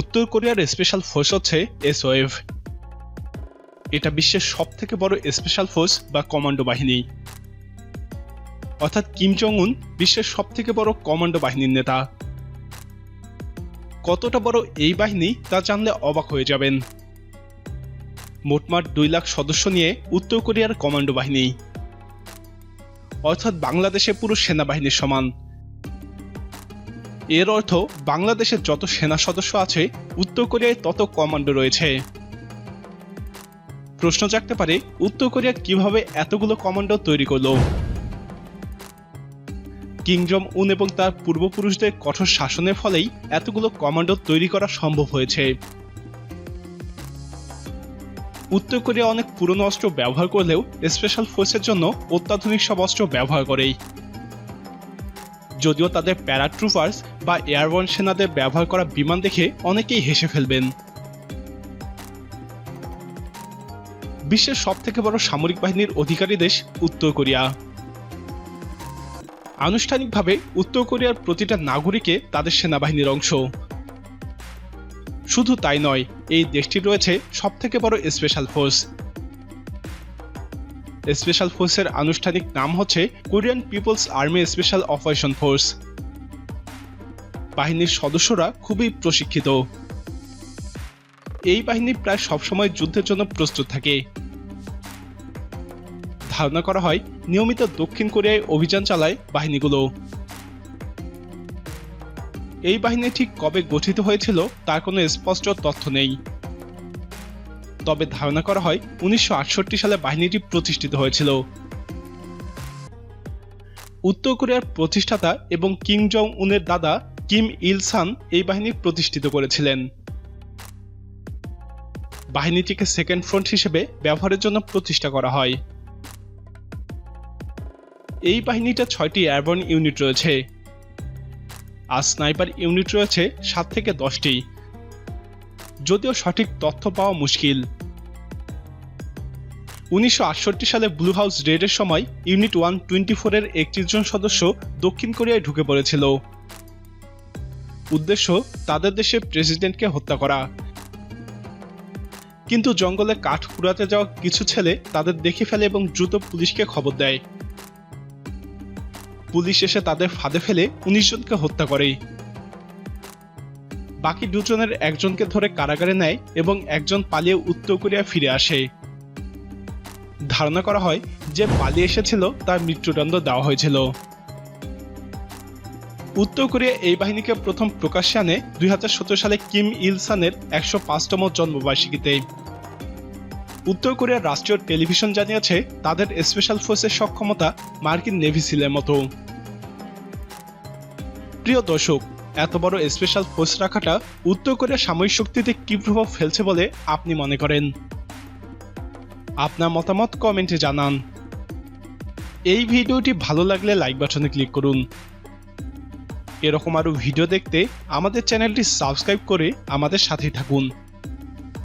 উত্তর কোরিয়ার special force হচ্ছে এসওএফ এটা বিশ্বের সব থেকে বড় স্পেশাল ফোর্স বা কমান্ডো বাহিনী। অর্থাৎ কিম জং উন বিশ্বের সব থেকে বড় কমান্ডো বাহিনীর নেতা। কতটা বড় এই বাহিনী তা জানলে অবাক হয়ে যাবেন। মোটমাট দুই লাখ সদস্য নিয়ে উত্তর কোরিয়ার কমান্ডো বাহিনী। অর্থাৎ বাংলাদেশে পুরো সেনাবাহিনীর সমান। এর অর্থ, বাংলাদেশের যত সেনা সদস্য আছে, উত্তর কোরিয়ায় তত কমান্ডো রয়েছে। প্রশ্ন জাগতে পারে, উত্তর কোরিয়া কীভাবে এতগুলো কমান্ডো তৈরি করল? কিংজম উন এবং তার পূর্বপুরুষদের কঠোর শাসনের ফলেই এতগুলো কমান্ডো তৈরি করা সম্ভব হয়েছে। উত্তর কোরিয়া অনেক পুরনো অস্ত্র ব্যবহার করলেও স্পেশাল ফোর্সের জন্য অত্যাধুনিক সব অস্ত্র ব্যবহার করেই। যদিও তাদের প্যারাট্রুপার্স বা এয়ারবর্ন সেনাদের ব্যবহার করা বিমান দেখে অনেকেই হেসে ফেলবেন। বিশ্বের সব থেকে বড় সামরিক বাহিনীর অধিকারী দেশ উত্তর কোরিয়া। আনুষ্ঠানিকভাবে উত্তর কোরিয়ার প্রতিটা নাগরিকে তাদের সেনাবাহিনীর অংশ। শুধু তাই নয়, এই দেশটি রয়েছে সব থেকে বড় স্পেশাল ফোর্স স্পেশাল ফোর্সের আনুষ্ঠানিক নাম হচ্ছে Korean people's army special operation force. বাহিনীর সদস্যরা খুবই প্রশিক্ষিত। এই বাহিনী প্রায় সবসময় যুদ্ধের জন্য প্রস্তুত থাকে। ধারণা করা হয়, নিয়মিত দক্ষিণ কোরিয়ায় অভিযান চালায় বাহিনীগুলো। এই বাহিনী ঠিক কবে গঠিত হয়েছিল তার কোনো স্পষ্ট তথ্য নেই। তবে ধারণা করা হয় উনিশশো আটষট্টি সালে বাহিনীটি প্রতিষ্ঠিত হয়েছিল। উত্তর কোরিয়ার প্রতিষ্ঠাতা এবং কিম জং উনের দাদা কিম ইল সান এই বাহিনী প্রতিষ্ঠিত করেছিলেন। বাহিনীটিকে সেকেন্ড ফ্রন্ট হিসেবে ব্যবহারের জন্য প্রতিষ্ঠা করা হয়। এই বাহিনীটা ছয়টি এয়ারবর্ন ইউনিট রয়েছে। আর স্নাইপার ইউনিট রয়েছে সাত থেকে দশটি। যদিও সঠিক তথ্য পাওয়া মুশকিল। উনিশশো আটষট্টি সালে ব্লু হাউস রেডের সময় ইউনিট ওয়ান টোয়েন্টি ফোরের একত্রিশ জন সদস্য দক্ষিণ কোরিয়ায় ঢুকে পড়েছিল। উদ্দেশ্য, তাদের দেশে প্রেসিডেন্টকে হত্যা করা। কিন্তু জঙ্গলে কাঠ কুড়াতে যাওয়া কিছু ছেলে তাদের দেখে ফেলে এবং দ্রুত পুলিশকে খবর দেয়। পুলিশ এসে তাদের ফাঁদে ফেলে উনিশ জনকে হত্যা করে। বাকি দুজনের একজনকে ধরে কারাগারে নেয় এবং একজন পালিয়ে উত্তর কোরিয়া ফিরে আসে। ধারণা করা হয় যে পালিয়ে এসেছিল তার মৃত্যুদণ্ড দেওয়া হয়েছিল। উত্তর কোরিয়া এই বাহিনীকে প্রথম প্রকাশ্যে আনে দুই হাজার সতেরো সালে কিম ইল সানের একশো পাঁচতম জন্মবার্ষিকীতে। উত্তর কোরিয়ার রাষ্ট্রীয় টেলিভিশন জানিয়েছে, তাদের স্পেশাল ফোর্সের সক্ষমতা মার্কিন নেভি সিলের মতো। প্রিয় দর্শক এত বড় স্পেশাল পোস্ট রাখাটা উত্তর কোরিয়ার সামরিক শক্তিতে কি প্রভাব ফেলছে বলে আপনি মনে করেন? আপনার মতামত কমেন্টে জানান। এই ভিডিওটি ভালো লাগলে লাইক বাটনে ক্লিক করুন। এরকম আরও ভিডিও দেখতে আমাদের চ্যানেলটি সাবস্ক্রাইব করে আমাদের সাথেই থাকুন।